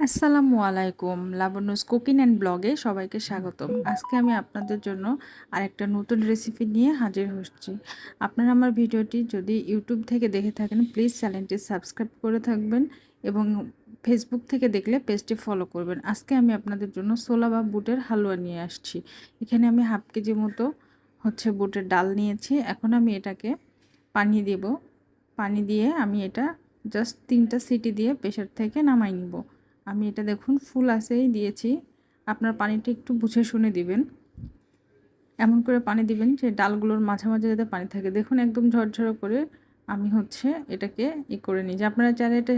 আসসালামু আলাইকুম। Labanya's cooking and ব্লগে সবাইকে স্বাগতম। আজকে আমি আপনাদের জন্য আরেকটা নতুন রেসিপি নিয়ে হাজির হচ্ছি। আপনারা আমার ভিডিওটি যদি ইউটিউব থেকে দেখে থাকেন, প্লিজ চ্যানেলটি সাবস্ক্রাইব করে থাকবেন এবং ফেসবুক থেকে দেখলে পেজটি ফলো করবেন। আজকে আমি আপনাদের জন্য সোলা বা বুটের হালুয়া নিয়ে আসছি। এখানে আমি হাফ কেজি মতো হচ্ছে বুটের ডাল নিয়েছি। এখন আমি এটাকে পানি দেব। পানি দিয়ে আমি এটা জাস্ট তিনটা সিটি দিয়ে প্রেশার থেকে নামাই নিব। আমি এটা দেখুন, ফুল আসেই দিয়েছি। আপনার পানিটা একটু বুঝে শুনে দিবেন। এমন করে পানি দিবেন যে ডালগুলোর মাঝে মাঝে যাতে পানি থাকে। দেখুন, একদম ঝরঝর করে আমি হচ্ছে এটাকে ই করে যে আপনারা চাইলে এটা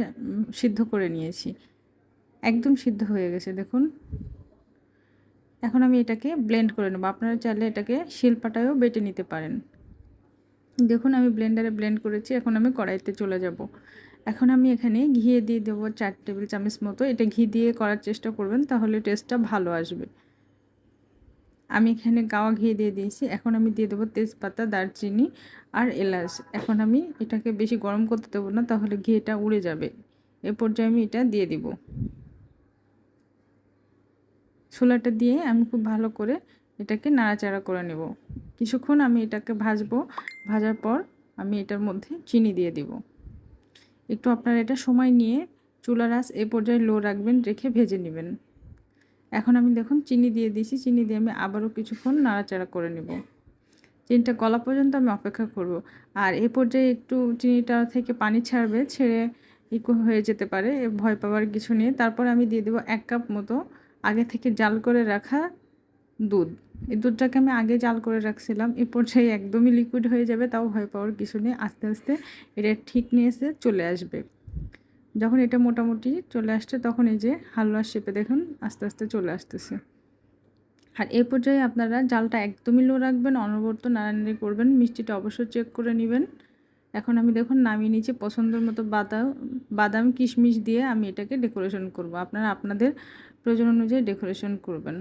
সিদ্ধ করে নিয়েছি। একদম সিদ্ধ হয়ে গেছে, দেখুন। এখন আমি এটাকে ব্লেন্ড করে নেব। আপনারা চাইলে এটাকে শিলপাটায়ও বেটে নিতে পারেন। দেখুন, আমি ব্লেন্ডারে ব্লেন্ড করেছি, এখন আমি কড়াইতে চলে যাব। এখন আমি এখানে ঘিয়ে দিয়ে দেবো চার টেবিল চামচ মতো। এটা ঘি দিয়ে করার চেষ্টা করবেন, তাহলে টেস্টটা ভালো আসবে। আমি এখানে গাওয়া ঘি দিয়ে দিয়েছি। এখন আমি দিয়ে দেবো তেজপাতা, দারচিনি আর এলাচ। এখন আমি এটাকে বেশি গরম করতে দেবো না, তাহলে ঘিটা উড়ে যাবে। এ পর্যায়ে আমি এটা দিয়ে দিব। ছোলাটা দিয়ে আমি খুব ভালো করে এটাকে নাড়াচাড়া করে নেব। কিছুক্ষণ আমি এটাকে ভাজবো। ভাজার পর আমি এটার মধ্যে চিনি দিয়ে দিব। একটু আপনারা এটা সময় নিয়ে চুলার আঁচ এ পর্যায়ে লো রাখবেন, রেখে ভেজে নেবেন। এখন আমি দেখুন চিনি দিয়ে দিয়েছি। চিনি দিয়ে আমি আবারও কিছুক্ষণ নাড়াচাড়া করে নেব। চিনিটা গলা পর্যন্ত আমি অপেক্ষা করব। আর এ পর্যায়ে একটু চিনিটা থেকে পানি ছাড়বে, ছেড়ে ইকো হয়ে যেতে পারে ভয় পাওয়ার কিছু নেই। তারপর আমি দিয়ে দেবো এক কাপ মতো আগে থেকে জাল করে রাখা দুধ। এই দুধটাকে আমি আগে জাল করে রাখছিলাম। এ পর্যায়ে একদমই লিকুইড হয়ে যাবে, তাও ভয় পাওয়ার কিছু নেই। আস্তে আস্তে এটা ঠিক নিয়ে এসে চলে আসবে। যখন এটা মোটামুটি চলে আসছে, তখন এই যে হালুয়ার শেপে দেখুন, আস্তে আস্তে চলে আসতেছে। আর এই পর্যায়ে আপনারা জালটা একদমই লো রাখবেন, অনবরত নাড়ানাড়ি করবেন। মিষ্টিটা অবশ্যই চেক করে নেবেন। এখন আমি দেখুন, নামিয়ে নিচে পছন্দের মতো বাদাম বাদাম, কিশমিশ দিয়ে আমি এটাকে ডেকোরেশন করব। আপনারা আপনাদের প্রয়োজন অনুযায়ী ডেকোরেশন করবেন।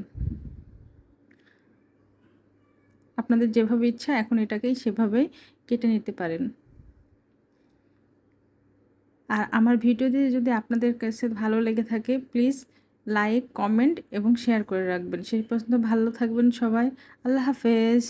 আপনাদের যেভাবে ইচ্ছা এখন এটাকেই সেভাবেই কেটে নিতে পারেন। আর আমার ভিডিওটি যদি আপনাদের কাছে ভালো লেগে থাকে, প্লিজ লাইক, কমেন্ট এবং শেয়ার করে রাখবেন। সেই পর্যন্ত ভালো থাকবেন সবাই। আল্লাহ হাফেজ।